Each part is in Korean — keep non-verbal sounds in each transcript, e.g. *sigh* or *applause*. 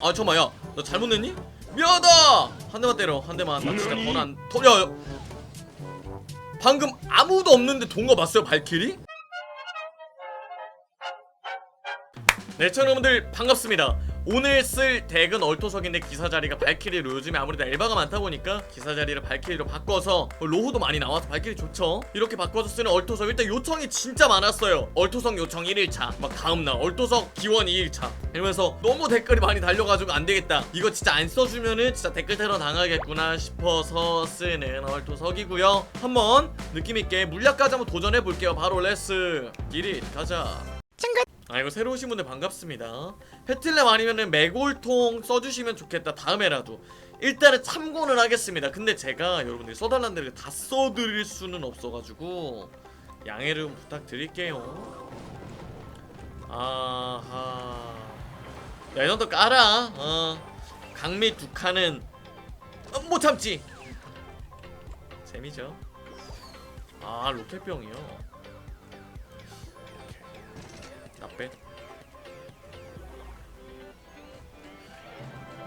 아 잠깐만 야너 잘못 냈니? 미안하다! 한 대만 때려. 한 대만. 나 진짜 번안 터려 방금 아무도 없는데 돈 거 봤어요 발키리? 네 여러분들 반갑습니다 오늘 쓸 덱은 얼토석인데 기사 자리가 발키리로. 요즘에 아무래도 엘바가 많다 보니까 기사 자리를 발키리로 바꿔서 로후도 많이 나와서 발키리 좋죠. 이렇게 바꿔서 쓰는 얼토석. 일단 요청이 진짜 많았어요. 얼토석 요청 1일차 막 다음날 얼토석 기원 2일차. 이러면서 너무 댓글이 많이 달려가지고 안되겠다. 이거 진짜 안 써주면은 진짜 댓글 테러 당하겠구나 싶어서 쓰는 얼토석이고요. 한번 느낌있게 물약까지 한번 도전해볼게요. 바로 레스. 기릿 가자 아 이거 새로 오신 분들 반갑습니다. 페틀렘 아니면은 메골통 써주시면 좋겠다 다음에라도. 일단은 참고는 하겠습니다. 근데 제가 여러분들이 써달라는 대로 다 써드릴 수는 없어가지고 양해를 좀 부탁드릴게요. 아하. 야, 이 정도 깔아. 어. 강미 두 칸은. 어, 못 참지. 재미죠? 아 로켓병이요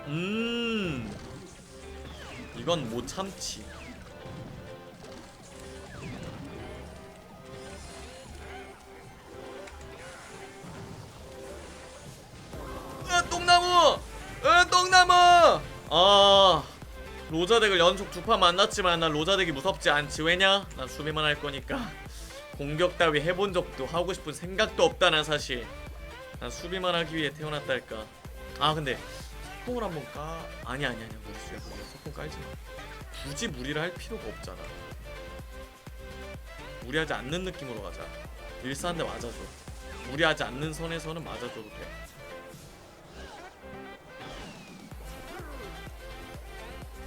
음. 이건 못 참지. 으 똥나무! 으 똥나무! 아 로자덱을 연속 두 판 만났지만 난 로자덱이 무섭지 않지. 왜냐? 난 수비만 할 거니까. 공격 따위 해본 적도 하고 싶은 생각도 없다 난 사실. 난 수비만 하기 위해 태어났달까. 아 근데 석봉을 한번 까 아니 아니 아니 무리수야. 무리야 석봉 깔지 마. 굳이 무리를 할 필요가 없잖아. 무리하지 않는 느낌으로 가자. 일사한테 맞아줘. 무리하지 않는 선에서는 맞아줘도 돼.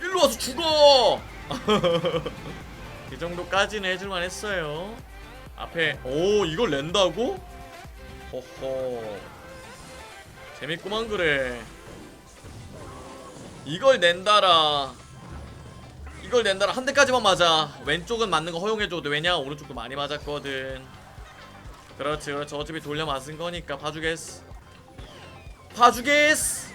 일로 와서 죽어! *laughs* 이 정도까지는 해줄만 했어요. 앞에 오 이걸 낸다고? 호호 재밌구만 그래 이걸 낸다라. 이걸 낸다라. 한 대까지만 맞아. 왼쪽은 맞는 거 허용해줘도 돼. 왜냐 오른쪽도 많이 맞았거든. 그렇지 그렇지. 어차피 돌려 맞은 거니까. 봐주겠어. 봐주겠어.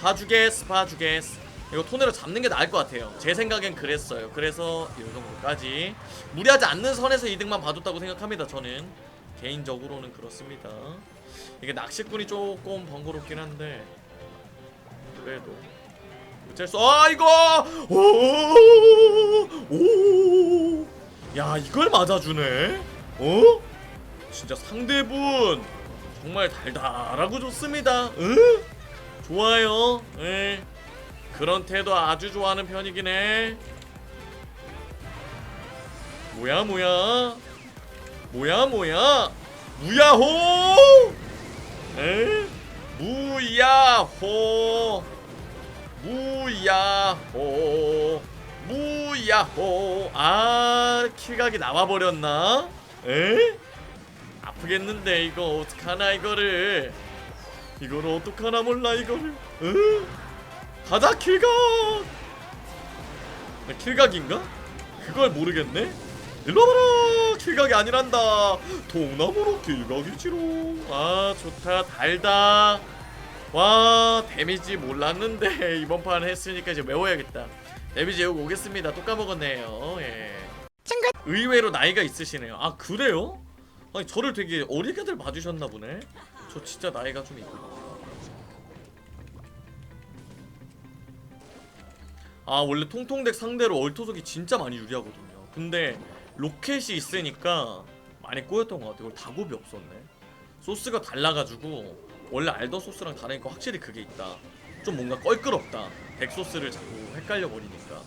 봐주겠어. 봐주겠어. 이거 톤으로 잡는 게 나을 것 같아요. 제 생각엔 그랬어요. 그래서 이 정도까지. 무리하지 않는 선에서 이득만 봐줬다고 생각합니다 저는. 개인적으로는 그렇습니다. 이게 낚시꾼이 조금 번거롭긴 한데 그래도 어쩔 수아 이거! 오 오 야 이걸 맞아주네? 어? 진짜 상대분 정말 달달하고 좋습니다. 응? 좋아요. 예. 그런 태도 아주 좋아하는 편이긴 해. 뭐야 뭐야? 뭐야 뭐야? 무야호! 에? 무야호 무야호 무야호. 아 킬각이 나와버렸나? 에? 아프겠는데 이거 어떡하나 이거를. 이거를 어떡하나 몰라 이거를. 에? 가자 킬각! 나 킬각인가? 그걸 모르겠네? 일로 와봐라! 킬각이 아니란다. 동남으로 킬각이지롱. 아 좋다. 달다 와 데미지 몰랐는데 *laughs* 이번 판 했으니까 이제 외워야겠다. 데미지 외우고 오겠습니다. 또 까먹었네요. 예. 의외로 나이가 있으시네요. 아 그래요? 아니 저를 되게 어리게들 봐주셨나 보네. 저 진짜 나이가 좀 있구나 아 원래 통통덱 상대로 얼토속이 진짜 많이 유리하거든요. 근데 로켓이 있으니까 많이 꼬였던 것 같아요. 다곱이 없었네. 소스가 달라가지고 원래 알던 소스랑 다르니까 확실히 그게 있다 좀 뭔가 껄끄럽다 덱 소스를 자꾸 헷갈려 버리니까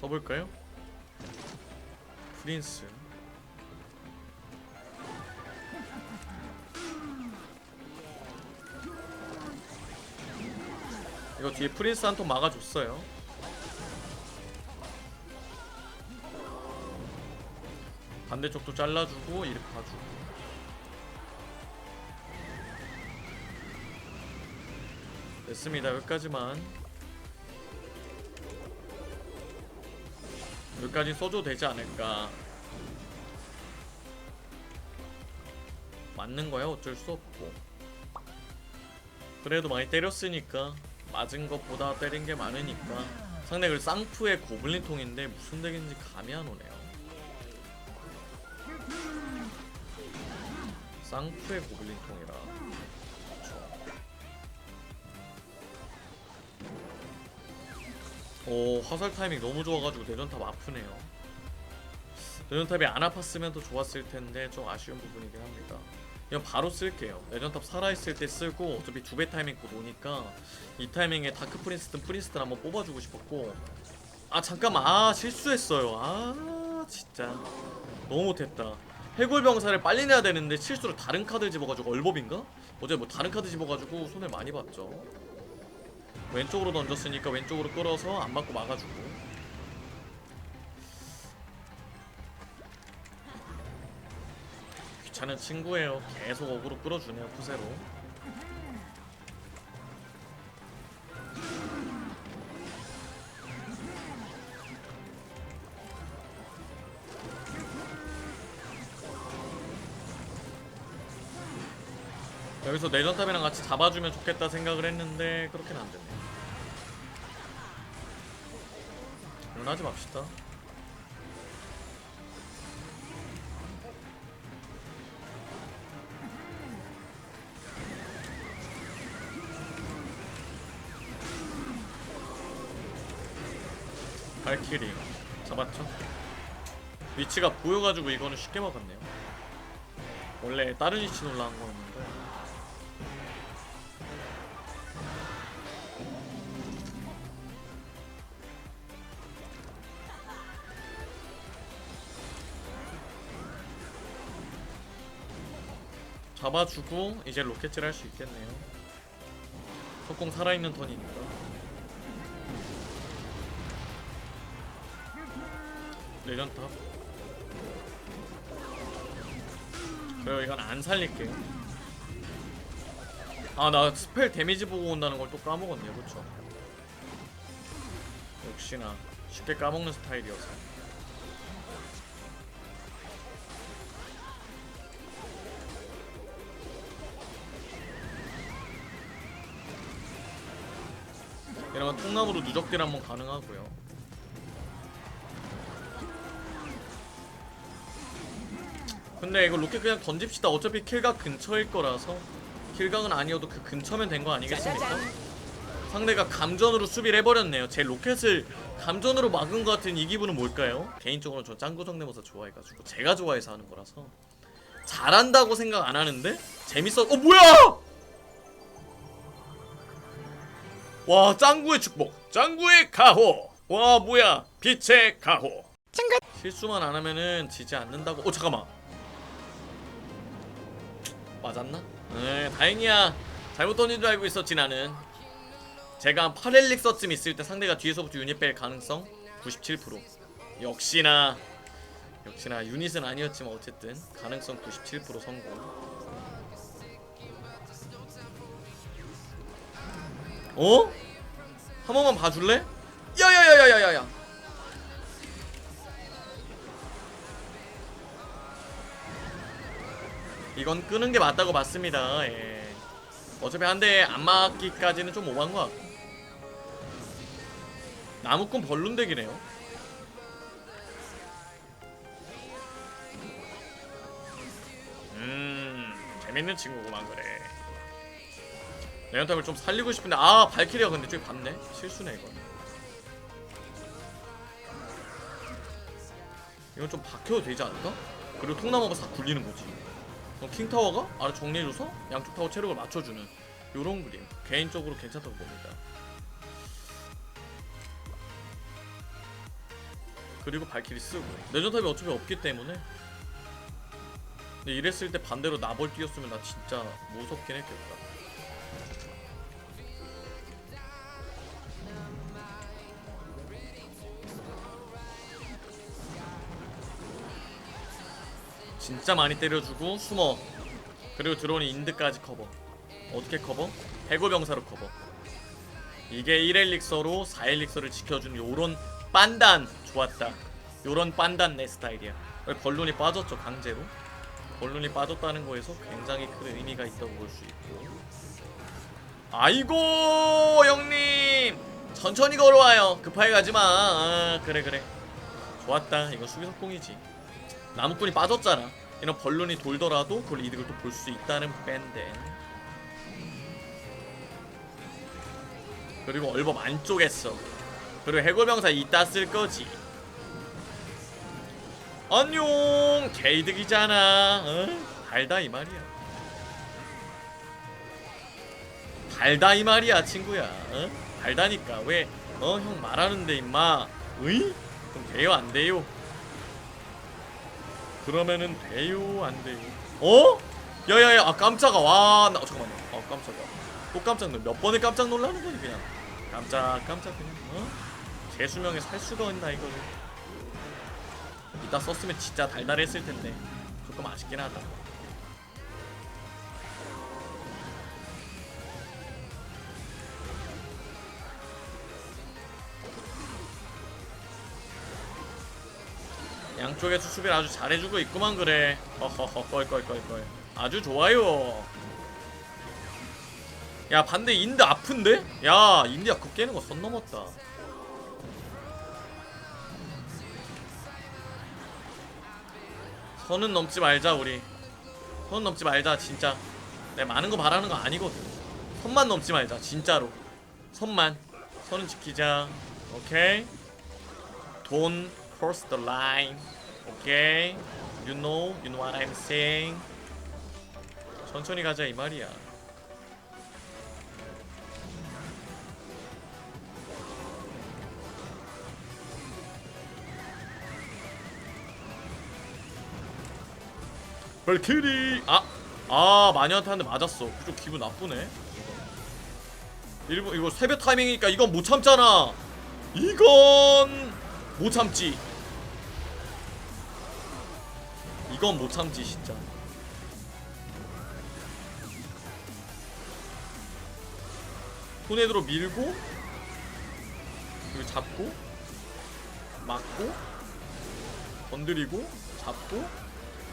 써볼까요? 프린스 이거 뒤에 프린스 한 통 막아줬어요. 반대쪽도 잘라주고 이렇게 봐주고. 됐습니다. 여기까지만. 여기까지 써줘도 되지 않을까. 맞는 거야 어쩔 수 없고 그래도 많이 때렸으니까 맞은 것보다 때린 게 많으니까 상대 그 쌍푸의 고블린 통인데 무슨 덱인지 감이 안 오네요 쌍푸의 고블린 통이라. 그쵸. 오 화살 타이밍 너무 좋아가지고 내전탑 아프네요. 내전탑이 안 아팠으면 더 좋았을 텐데 좀 아쉬운 부분이긴 합니다. 이건 바로 쓸게요. 내전탑 살아있을 때 쓰고 어차피 두 배 타이밍 곧 오니까 이 타이밍에 다크 프린스든 프린스든 한번 뽑아주고 싶었고. 아 잠깐만. 아 실수했어요. 아 진짜. 너무 못했다 해골병사를 빨리 내야 되는데 실수로 다른 카드 집어가지고 얼법인가? 어제 뭐 다른 카드 집어가지고 손해를 많이 봤죠. 왼쪽으로 던졌으니까 왼쪽으로 끌어서 안 맞고 막아주고. 귀찮은 친구예요. 계속 어그로 끌어주네요 푸세로 여기서 내전탑이랑 같이 잡아주면 좋겠다 생각을 했는데 그렇게는 안 됐네. 이건 하지 맙시다. 발키리 잡았죠? 위치가 보여가지고 이거는 쉽게 막았네요. 원래 다른 위치 올라간 거였는 잡아주고 이제 로켓질 할 수 있겠네요. 석공 살아있는 턴이니까. 레전탑. 그래요 이건 안 살릴게요. 아 나 스펠 데미지 보고 온다는 걸 또 까먹었네요, 그쵸? 역시나 쉽게 까먹는 스타일이어서. 건 통나무로 누적딜 한번 가능하고요. 근데 이거 로켓 그냥 던집시다. 어차피 킬각 근처일 거라서 킬각은 아니어도 그 근처면 된 거 아니겠습니까? 상대가 감전으로 수비를 해버렸네요. 제 로켓을 감전으로 막은 것 같은 이 기분은 뭘까요? 개인적으로 저 짱구 성대모사 좋아해가지고 제가 좋아해서 하는 거라서 잘한다고 생각 안 하는데 재밌어. 어 뭐야? 와 짱구의 축복. 짱구의 가호. 와 뭐야. 빛의 가호. 실수만 안 하면은 지지 않는다고. 어 잠깐만. 맞았나? 네 다행이야. 잘못 던진 줄 알고 있었지 나는. 제가 한 8엘릭서쯤 있을 때 상대가 뒤에서부터 유닛 뺄 가능성? 97% 역시나. 역시나 유닛은 아니었지만 어쨌든 가능성 97% 성공 어? 한 번만 봐줄래? 야야야야야야야 이건 끄는 게 맞다고 봤습니다 예. 어차피 한 대 안 맞기까지는 좀 오만 것 같고 나무꾼 벌룬덱이네요 음 재밌는 친구구만 그래 레온탑을 좀 살리고 싶은데 아 발키리가 근데 저기 봤네. 실수네 이건 이건 좀 박혀도 되지 않을까? 그리고 통나무가 싹 굴리는 거지. 그럼 킹타워가 아래 정리해줘서 양쪽 타워 체력을 맞춰주는 요런 그림. 개인적으로 괜찮다고 봅니다. 그리고 발키리 쓰고. 내전탑이 어차피 없기 때문에. 근데 이랬을 때 반대로 나벌 뛰었으면 나 진짜 무섭긴 했겠다 진짜 많이 때려주고 숨어. 그리고 들어오는 인드까지 커버. 어떻게 커버? 해고병사로 커버. 이게 1엘릭서로 4엘릭서를 지켜주는 요런 빤단 좋았다. 요런 빤단 내 스타일이야. 벌룬이 빠졌죠 강제로? 볼룬이 빠졌다는 거에서 굉장히 큰 의미가 있다고 볼 수 있고. 아이고 형님! 천천히 걸어와요. 급하게 가지마. 아, 그래 그래. 좋았다. 이거 수비 속공이지 나무꾼이 빠졌잖아. 이런 벌룬이 돌더라도 그걸 이득을 또 볼 수 있다는 밴데 그리고 얼법 안쪽 했어 그리고 해골병사 이따 쓸 거지. 안녕! 개이득이잖아. 어? 달다 이 말이야. 달다 이 말이야 친구야. 어? 달다니까. 왜? 어 형 말하는데 임마. 으이? 그럼 돼요 안 돼요? 그러면은 돼요 안 돼요? 어? 야야야 아 깜짝아. 와나 어, 잠깐만요 아 깜짝아 또 깜짝 놀 몇 번을 깜짝 놀라는 거지 그냥. 깜짝 깜짝 그냥 어? 제 수명에 살 수가 있나 이거를. 이따 썼으면 진짜 달달했을 텐데. 조금 아쉽긴 하다 양쪽에서 수비를 아주 잘해주고 있구만 그래. 허허허 껄껄껄껄. 아주 좋아요. 야 반대 인드 아픈데? 야 인디야 그 깨는 거 선 넘었다. 선은 넘지 말자 우리. 선 넘지 말자 진짜. 내가 많은 거 바라는 거 아니거든. 선만 넘지 말자 진짜로. 선만. 선은 지키자. 오케이. Don't cross the line. 오케이 You know You know what I'm saying? 천천히 가자 이 말이야. 발키리! 아! 아 마녀한테 한 대 맞았어. 좀 기분 나쁘네. 일본 이거 새벽 타이밍이니까 이건 못 참잖아. 이건 못 참지 이건 못 참지 진짜. 토네드로 밀고 그리고 잡고 막고 건드리고 잡고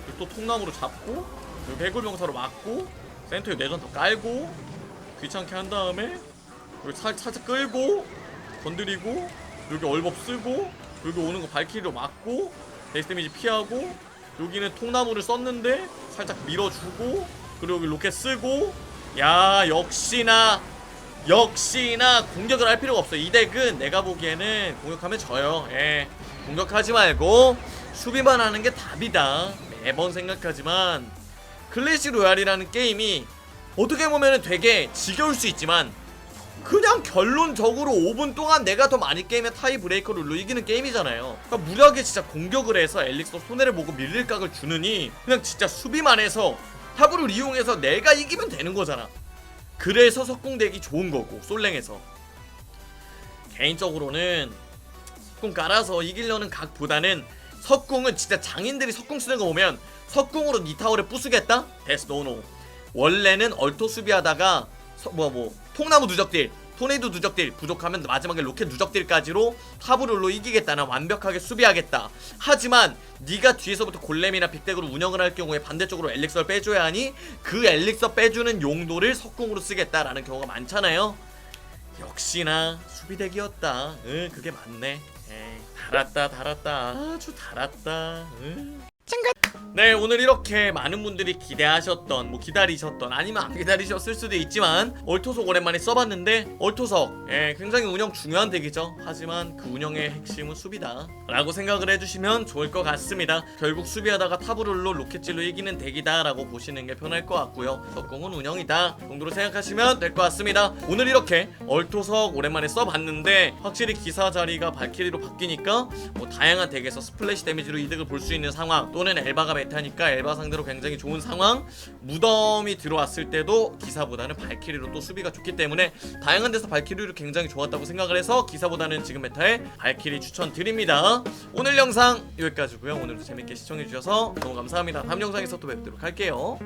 그리고 또 통나무로 잡고 그리고 해골병사로 막고 센터에 내전 더 깔고 귀찮게 한 다음에 그리고 살, 살짝 끌고 건드리고 여기 얼법 쓰고 여기 오는 거 발키리로 막고 데스 데미지 피하고 여기는 통나무를 썼는데 살짝 밀어주고 그리고 여기 로켓 쓰고. 야 역시나 역시나 공격을 할 필요가 없어 이 덱은 내가 보기에는 공격하면 져요. 예. 공격하지 말고 수비만 하는 게 답이다. 매번 생각하지만. 클래시 로얄이라는 게임이 어떻게 보면 되게 지겨울 수 있지만 그냥 결론적으로 5분 동안 내가 더 많이 게임에 타이 브레이커로 룰로 이기는 게임이잖아요. 그러니까 무리하게 진짜 공격을 해서 엘릭서 손해를 보고 밀릴 각을 주느니 그냥 진짜 수비만 해서 타브를 이용해서 내가 이기면 되는 거잖아. 그래서 석궁덱이 좋은 거고 솔랭에서 개인적으로는 석궁 깔아서 이기려는 각보다는 석궁은 진짜 장인들이 석궁 쓰는 거 보면 석궁으로 니 타워를 부수겠다? 데스 노노 원래는 얼토 수비하다가 뭐뭐 통나무 누적딜 토네이도 누적딜 부족하면 마지막에 로켓 누적딜까지로 타브롤로 이기겠다나 완벽하게 수비하겠다. 하지만 네가 뒤에서부터 골렘이나 빅덱으로 운영을 할 경우에 반대쪽으로 엘릭서를 빼줘야 하니 그 엘릭서 빼주는 용도를 석궁으로 쓰겠다라는 경우가 많잖아요. 역시나 수비덱이었다. 응 그게 맞네. 에이 달았다 달았다. 아주 달았다. 응. 네 오늘 이렇게 많은 분들이 기대하셨던 뭐 기다리셨던 아니면 안 기다리셨을 수도 있지만 얼토석 오랜만에 써봤는데 얼토석 예 굉장히 운영 중요한 덱이죠. 하지만 그 운영의 핵심은 수비다. 라고 생각을 해주시면 좋을 것 같습니다. 결국 수비하다가 타브롤로 로켓질로 이기는 덱이다 라고 보시는 게 편할 것 같고요. 석공은 운영이다 정도로 생각하시면 될 것 같습니다. 오늘 이렇게 얼토석 오랜만에 써봤는데 확실히 기사 자리가 발키리로 바뀌니까 뭐 다양한 덱에서 스플래시 데미지로 이득을 볼 수 있는 상황 또는 엘바가 메타니까 엘바 상대로 굉장히 좋은 상황 무덤이 들어왔을 때도 기사보다는 발키리로 또 수비가 좋기 때문에 다양한 데서 발키리를 굉장히 좋았다고 생각을 해서 기사보다는 지금 메타에 발키리 추천드립니다. 오늘 영상 여기까지고요. 오늘도 재밌게 시청해주셔서 너무 감사합니다. 다음 영상에서 또 뵙도록 할게요